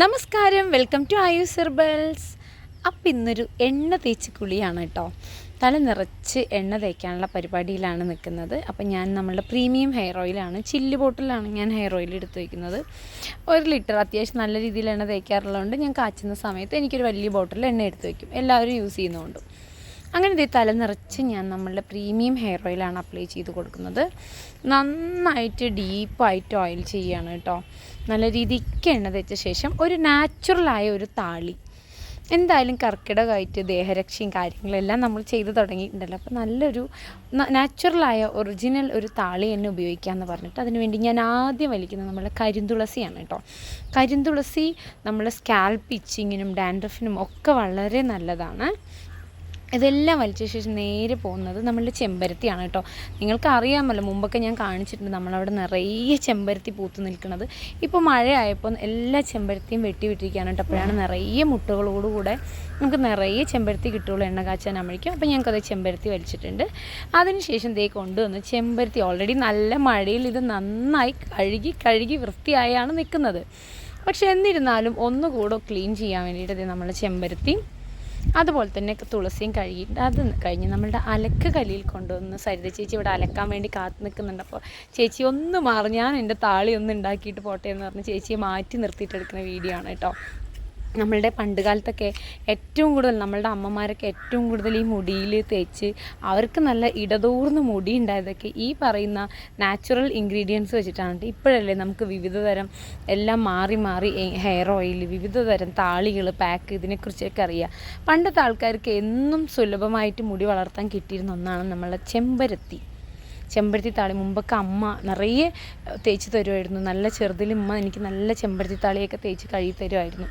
നമസ്കാരം. Welcome to Ayus herbals. അപ്പം ഇന്നൊരു എണ്ണ തേച്ച് കുളിയാണ് കേട്ടോ തല നിറച്ച് എണ്ണ തേക്കാനുള്ള പരിപാടിയിലാണ് നിൽക്കുന്നത്. അപ്പം ഞാൻ നമ്മളുടെ പ്രീമിയം ഹെയർ ഓയിലാണ് ചില്ല് ബോട്ടിലാണ് ഞാൻ ഹെയർ ഓയിൽ എടുത്ത് വയ്ക്കുന്നത് ഒരു ലിറ്റർ അത്യാവശ്യം നല്ല രീതിയിൽ എണ്ണ തേക്കാറുള്ളതുകൊണ്ട് ഞാൻ കാച്ചുന്ന സമയത്ത് എനിക്കൊരു വലിയ ബോട്ടിൽ എണ്ണ എടുത്ത് വയ്ക്കും എല്ലാവരും യൂസ് ചെയ്യുന്നതുകൊണ്ട്. അങ്ങനെ ഇതേ തല നിറച്ച് ഞാൻ നമ്മളുടെ പ്രീമിയം ഹെയർ ഓയിലാണ് അപ്ലൈ ചെയ്ത് കൊടുക്കുന്നത്. നന്നായിട്ട് ഡീപ്പായിട്ട് ഓയിൽ ചെയ്യുകയാണ് കേട്ടോ. നല്ല രീതിക്ക് എണ്ണ തേച്ച ശേഷം ഒരു നാച്ചുറലായ ഒരു താളി. എന്തായാലും കർക്കിടകമായിട്ട് ദേഹരക്ഷയും കാര്യങ്ങളെല്ലാം നമ്മൾ ചെയ്ത് തുടങ്ങിയിട്ടുണ്ടല്ലോ. അപ്പോൾ നല്ലൊരു നാച്ചുറലായ ഒറിജിനൽ ഒരു താളി തന്നെ ഉപയോഗിക്കാമെന്ന് പറഞ്ഞിട്ട് അതിനുവേണ്ടി ഞാൻ ആദ്യം വലിക്കുന്നത് നമ്മളെ കരിന്തുളസിയാണ് കേട്ടോ. കരിന്തുളസി നമ്മളെ സ്കാൽപ്പ് ഇച്ചിങ്ങിനും ഡാൻഡ്രഫിനും ഒക്കെ വളരെ നല്ലതാണ്. ഇതെല്ലാം വലിച്ച ശേഷം നേരെ പോകുന്നത് നമ്മളുടെ ചെമ്പരത്തിയാണ് കേട്ടോ. നിങ്ങൾക്ക് അറിയാമല്ലോ മുമ്പൊക്കെ ഞാൻ കാണിച്ചിട്ടുണ്ട് നമ്മളവിടെ നിറയെ ചെമ്പരത്തി പൂത്ത് നിൽക്കുന്നത്. ഇപ്പോൾ മഴയായപ്പോൾ എല്ലാ ചെമ്പരത്തിയും വെട്ടി വിട്ടിരിക്കുകയാണ് കേട്ടോ. അപ്പോഴാണ് നിറയെ മുട്ടകളോടുകൂടെ നമുക്ക് നിറയെ ചെമ്പരത്തി കിട്ടുള്ളൂ എണ്ണ കാച്ചാൻ അമ്മയ്ക്കും അപ്പോൾ ഞങ്ങൾക്കത് ചെമ്പരത്തി വലിച്ചിട്ടുണ്ട്. അതിനുശേഷം ദേ കൊണ്ടുവന്ന് ചെമ്പരത്തി ഓൾറെഡി നല്ല മഴയിൽ ഇത് നന്നായി കഴുകി കഴുകി വൃത്തിയായാണ് നിൽക്കുന്നത്. പക്ഷെ എന്നിരുന്നാലും ഒന്നുകൂടെ ക്ലീൻ ചെയ്യാൻ വേണ്ടിയിട്ട് നമ്മൾ ചെമ്പരത്തി അതുപോലെ തന്നെ തുളസിയും കഴുകിയിട്ട് അത് കഴിഞ്ഞ് നമ്മളുടെ അലക്ക് കല്ലിൽ കൊണ്ടുവന്ന് സരിത ചേച്ചി ഇവിടെ അലക്കാൻ വേണ്ടി കാത്തു നിൽക്കുന്നുണ്ട്. അപ്പോൾ ചേച്ചി ഒന്ന് മാറി ഞാൻ എന്റെ താളി ഒന്ന് ഉണ്ടാക്കിയിട്ട് പോട്ടെ എന്ന് പറഞ്ഞ് ചേച്ചിയെ മാറ്റി നിർത്തിയിട്ടെടുക്കുന്ന വീഡിയോ ആണ് കേട്ടോ. നമ്മളുടെ പണ്ട് കാലത്തൊക്കെ ഏറ്റവും കൂടുതൽ നമ്മളുടെ അമ്മമാരൊക്കെ ഏറ്റവും കൂടുതൽ ഈ മുടിയിൽ തേച്ച് അവർക്ക് നല്ല ഇടതൂർന്ന മുടി ഉണ്ടായതൊക്കെ ഈ പറയുന്ന നാച്ചുറൽ ഇൻഗ്രീഡിയൻസ് വെച്ചിട്ടാണ്. ഇപ്പോഴല്ലേ നമുക്ക് വിവിധ തരം എല്ലാം മാറി മാറി ഹെയർ ഓയിൽ വിവിധ തരം താളികൾ പാക്ക് ഇതിനെക്കുറിച്ചൊക്കെ അറിയാം. പണ്ടത്തെ ആൾക്കാർക്ക് എന്നും സുലഭമായിട്ട് മുടി വളർത്താൻ കിട്ടിയിരുന്ന ഒന്നാണ് നമ്മളെ ചെമ്പരത്തി. ചെമ്പരത്തി താളി. മുമ്പൊക്കെ അമ്മ നിറയെ തേച്ച് തരുമായിരുന്നു. നല്ല ചെറുതിൽ ഉമ്മ എനിക്ക് നല്ല ചെമ്പരത്തി താളിയൊക്കെ തേച്ച് കഴുകി തരുമായിരുന്നു.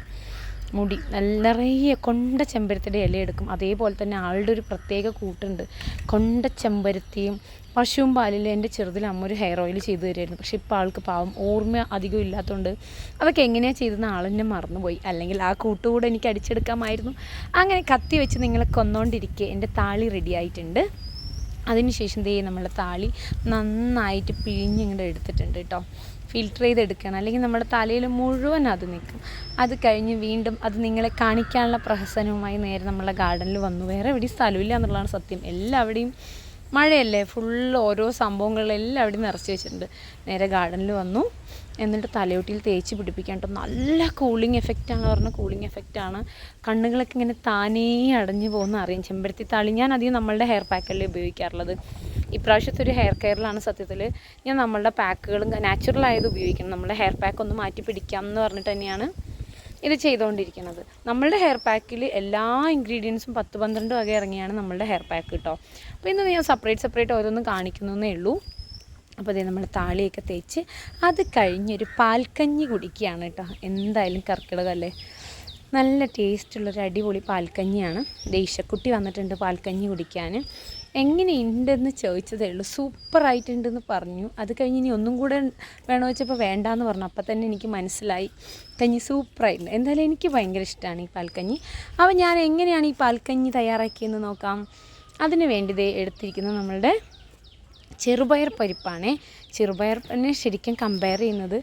മുടി. നിറയെ കൊണ്ട ചെമ്പരത്തിയുടെ ഇല എടുക്കും. അതേപോലെ തന്നെ ആളുടെ ഒരു പ്രത്യേക കൂട്ടുണ്ട്. കൊണ്ട ചെമ്പരത്തിയും പശുവും പാലിൽ എന്റെ ചെറുതിൽ അമ്മ ഒരു ഹെയർ ഓയിൽ ചെയ്തു തരുമായിരുന്നു. പക്ഷേ ഇപ്പോൾ ആൾക്ക് പാവം ഓർമ്മ അധികം ഇല്ലാത്തതുകൊണ്ട് അതൊക്കെ എങ്ങനെയാണ് ചെയ്തെന്ന് ആളെന്നെ മറന്നുപോയി. അല്ലെങ്കിൽ ആ കൂട്ടുകൂടെ എനിക്ക് അടിച്ചെടുക്കാമായിരുന്നു. അങ്ങനെ കത്തി വെച്ച് നിങ്ങളെ കൊന്നുകൊണ്ടിരിക്കുക എന്റെ താളി റെഡി ആയിട്ടുണ്ട്. അതിനുശേഷം ദേ നമ്മളെ താളി നന്നായിട്ട് പിഴിഞ്ഞിങ്ങോട്ട് എടുത്തിട്ടുണ്ട് കേട്ടോ. ഫിൽറ്റർ ചെയ്തെടുക്കണം അല്ലെങ്കിൽ നമ്മുടെ തലയിൽ മുഴുവൻ അത് നിൽക്കും. അത് കഴിഞ്ഞ് വീണ്ടും അത് നിങ്ങളെ കാണിക്കാനുള്ള പ്രഹസനവുമായി നേരെ നമ്മളെ ഗാർഡനിൽ വന്നു. വേറെ എവിടെയും സ്ഥലമില്ല എന്നുള്ളതാണ് സത്യം. എല്ലാവിടെയും മഴയല്ലേ? ഫുള്ള് ഓരോ സംഭവങ്ങളെല്ലാം അവിടെ നിറച്ച് വെച്ചിട്ടുണ്ട്. നേരെ ഗാർഡനിൽ വന്നു. എന്നിട്ട് തലയോട്ടിയിൽ തേച്ച് പിടിപ്പിക്കാൻ കേട്ടോ. നല്ല കൂളിംഗ് എഫക്റ്റാണ് പറഞ്ഞ കൂളിംഗ് എഫക്റ്റാണ് കണ്ണുകളൊക്കെ ഇങ്ങനെ താനേ അടഞ്ഞു പോകുന്ന അറിയാം. ചെമ്പരത്തി താളി. ഞാൻ അധികം നമ്മളുടെ ഹെയർ പാക്കല്ലേ ഉപയോഗിക്കാറുള്ളത്. ഇപ്രാവശ്യത്തെ ഒരു ഹെയർ കെയറിലാണ് സത്യത്തിൽ ഞാൻ നമ്മളുടെ പാക്കുകളും നാച്ചുറൽ ആയത് ഉപയോഗിക്കണം നമ്മുടെ ഹെയർ പാക്ക് ഒന്ന് മാറ്റി പിടിക്കാം എന്ന് പറഞ്ഞിട്ട് തന്നെയാണ് ഇത് ചെയ്തുകൊണ്ടിരിക്കുന്നത്. നമ്മളുടെ ഹെയർ പാക്കിൽ എല്ലാ ഇൻഗ്രീഡിയൻസും പത്ത് പന്ത്രണ്ട് വക ഇറങ്ങിയാണ് നമ്മളുടെ ഹെയർ പാക്ക് കേട്ടോ അപ്പോൾ ഇന്ന് ഞാൻ സെപ്പറേറ്റ് സെപ്പറേറ്റ് ഓരോന്നും കാണിക്കുന്നേ ഉള്ളൂ. അപ്പോൾ അതേ നമ്മൾ താളിയൊക്കെ തേച്ച് അത് കഴിഞ്ഞൊരു പാൽക്കഞ്ഞി കുടിക്കുകയാണ് കേട്ടോ. എന്തായാലും കർക്കിടകമല്ലേ നല്ല ടേസ്റ്റുള്ളൊരു അടിപൊളി പാൽക്കഞ്ഞിയാണ്. ദേശക്കുട്ടി വന്നിട്ടുണ്ട് പാൽക്കഞ്ഞി കുടിക്കാൻ. എങ്ങനെയുണ്ടെന്ന് ചോദിച്ചതേ ഉള്ളൂ. സൂപ്പറായിട്ടുണ്ടെന്ന് പറഞ്ഞു. അത് കഴിഞ്ഞ് ഇനി ഒന്നും കൂടെ വേണോ വെച്ചപ്പോൾ വേണ്ടാന്ന് പറഞ്ഞു. അപ്പം തന്നെ എനിക്ക് മനസ്സിലായി. കഞ്ഞി സൂപ്പറായിട്ടുണ്ട് എന്തായാലും എനിക്ക് ഭയങ്കര ഇഷ്ടമാണ് ഈ പാൽക്കഞ്ഞി. അപ്പോൾ ഞാൻ എങ്ങനെയാണ് ഈ പാൽക്കഞ്ഞി തയ്യാറാക്കിയെന്ന് നോക്കാം. അതിന് വേണ്ടി എടുത്തിരിക്കുന്നത് നമ്മളുടെ ചെറുപയർ പരിപ്പാണ്. ചെറുപയറിനെ ശരിക്കും കമ്പയർ ചെയ്യുന്നത്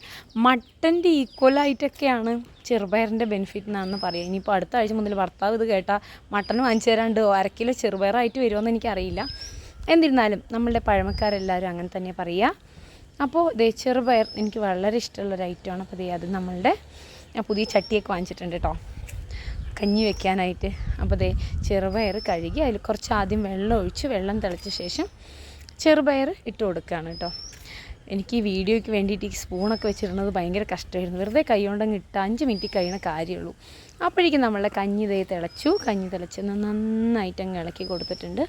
മട്ടന്റെ ഈക്വലായിട്ടൊക്കെയാണ് ചെറുപയറിന്റെ ബെനിഫിറ്റ് എന്നാണെന്ന് പറയുക. ഇനിയിപ്പോൾ അടുത്ത ആഴ്ച മുതൽ ഭർത്താവ് ഇത് കേട്ടാൽ മട്ടൺ വാങ്ങിച്ചു തരാണ്ട് അരക്കിലോ കിലോ ചെറുപയറായിട്ട് വരുമോയെന്ന് എനിക്കറിയില്ല. എന്നിരുന്നാലും നമ്മളുടെ പഴമക്കാരെല്ലാവരും അങ്ങനെ തന്നെ പറയുക. അപ്പോൾ ദേ ചെറുപയർ എനിക്ക് വളരെ ഇഷ്ടമുള്ളൊരു ഐറ്റമാണ് അപ്പോൾ ദേ അത് നമ്മളുടെ പുതിയ ചട്ടിയൊക്കെ വാങ്ങിച്ചിട്ടുണ്ട് കേട്ടോ കഞ്ഞി വെക്കാനായിട്ട്. അപ്പോൾ ദേ ചെറുപയർ കഴുകി അതിൽ കുറച്ച് ആദ്യം വെള്ളം ഒഴിച്ച് വെള്ളം തിളച്ച ശേഷം ചെറുപയർ ഇട്ട് കൊടുക്കുകയാണ് കേട്ടോ എനിക്ക് ഈ വീഡിയോയ്ക്ക് വേണ്ടിയിട്ട് ഈ സ്പൂണൊക്കെ വെച്ചിരുന്നത് ഭയങ്കര കഷ്ടമായിരുന്നു. വെറുതെ കൈ കൊണ്ടങ്ങ് ഇട്ട് അഞ്ച് മിനിറ്റ് കഴിയുന്ന കാര്യമുള്ളൂ. അപ്പോഴേക്കും നമ്മളെ കഞ്ഞി ദേ തിളച്ചു. കഞ്ഞി തിളച്ച് നന്നായിട്ട് അങ്ങ് ഇളക്കി കൊടുത്തിട്ടുണ്ട്.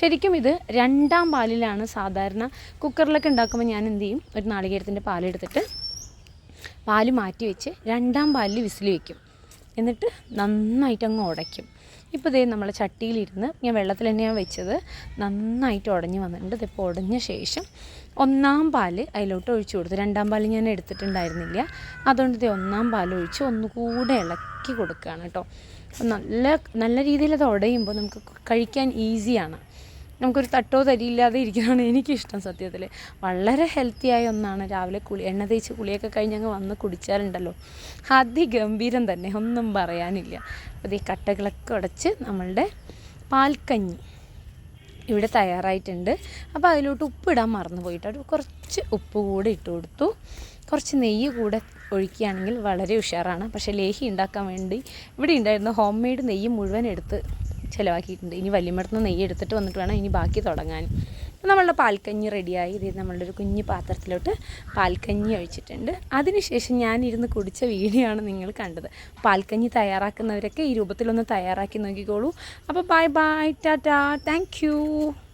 ശരിക്കും ഇത് രണ്ടാം പാലിലാണ് സാധാരണ കുക്കറിലൊക്കെ ഉണ്ടാക്കുമ്പോൾ ഞാൻ എന്ത് ചെയ്യും? ഒരു നാളികേരത്തിന്റെ പാലെടുത്തിട്ട് പാൽ മാറ്റി വെച്ച് രണ്ടാം പാലിൽ വിസിൽ വയ്ക്കും എന്നിട്ട് നന്നായിട്ട് അങ്ങ് ഉടയ്ക്കും. ഇപ്പോൾ ഇതേ നമ്മൾ ചട്ടിയിലിരുന്ന് ഞാൻ വെള്ളത്തിൽ തന്നെയാണ് വെച്ചത്. നന്നായിട്ട് ഉടഞ്ഞ് വന്നിട്ടുണ്ട്. ഇതിപ്പോൾ ഉടഞ്ഞ ശേഷം ഒന്നാം പാൽ അതിലോട്ട് ഒഴിച്ചു കൊടുത്തു. രണ്ടാം പാൽ ഞാൻ എടുത്തിട്ടുണ്ടായിരുന്നില്ല. അതുകൊണ്ട് ഇത് ഒന്നാം പാൽ ഒഴിച്ച് ഒന്നുകൂടെ ഇളക്കി കൊടുക്കുകയാണ് കേട്ടോ. നല്ല നല്ല രീതിയിൽ അത് ഉടയുമ്പോൾ നമുക്ക് കഴിക്കാൻ ഈസിയാണ് നമുക്കൊരു തട്ടോ തരിയില്ലാതെ ഇരിക്കുന്നതാണ് എനിക്കിഷ്ടം സത്യത്തിൽ വളരെ ഹെൽത്തിയായ ഒന്നാണ് രാവിലെ കുളി എണ്ണ തേച്ച് കുളിയൊക്കെ കഴിഞ്ഞ് അങ്ങ് വന്ന് കുടിച്ചാലുണ്ടല്ലോ. അതിഗംഭീരം തന്നെ ഒന്നും പറയാനില്ല. അപ്പോൾ ഈ കട്ടകളൊക്കെ ഉടച്ച് നമ്മളുടെ പാൽക്കഞ്ഞി ഇവിടെ തയ്യാറായിട്ടുണ്ട്. അപ്പോൾ അതിലോട്ട് ഉപ്പിടാൻ മറന്നു പോയിട്ട് കുറച്ച് ഉപ്പ് കൂടെ ഇട്ട് കൊടുത്തു. കുറച്ച് നെയ്യ് കൂടെ ഒഴിക്കുകയാണെങ്കിൽ വളരെ ഉഷാറാണ്. പക്ഷേ ലേഹി ഉണ്ടാക്കാൻ വേണ്ടി ഇവിടെ ഉണ്ടായിരുന്ന ഹോം മെയ്ഡ് നെയ്യ് മുഴുവൻ എടുത്ത് ചിലവാക്കിയിട്ടുണ്ട്. ഇനി വലിയമ്മടുത്ത് നെയ്യ് എടുത്തിട്ട് വന്നിട്ട് വേണം ഇനി ബാക്കി തുടങ്ങാൻ. നമ്മളുടെ പാൽക്കഞ്ഞി റെഡിയായി. ഇത് നമ്മളുടെ ഒരു കുഞ്ഞു പാത്രത്തിലോട്ട് പാൽക്കഞ്ഞി ഒഴിച്ചിട്ടുണ്ട്. അതിനുശേഷം ഞാനിരുന്ന് കുടിച്ച വീഡിയോ ആണ് നിങ്ങൾ കണ്ടത്. പാൽക്കഞ്ഞി തയ്യാറാക്കുന്നവരൊക്കെ ഈ രൂപത്തിലൊന്ന് തയ്യാറാക്കി നോക്കിക്കോളൂ. അപ്പോൾ ബൈ ബൈ ടാറ്റാ. താങ്ക്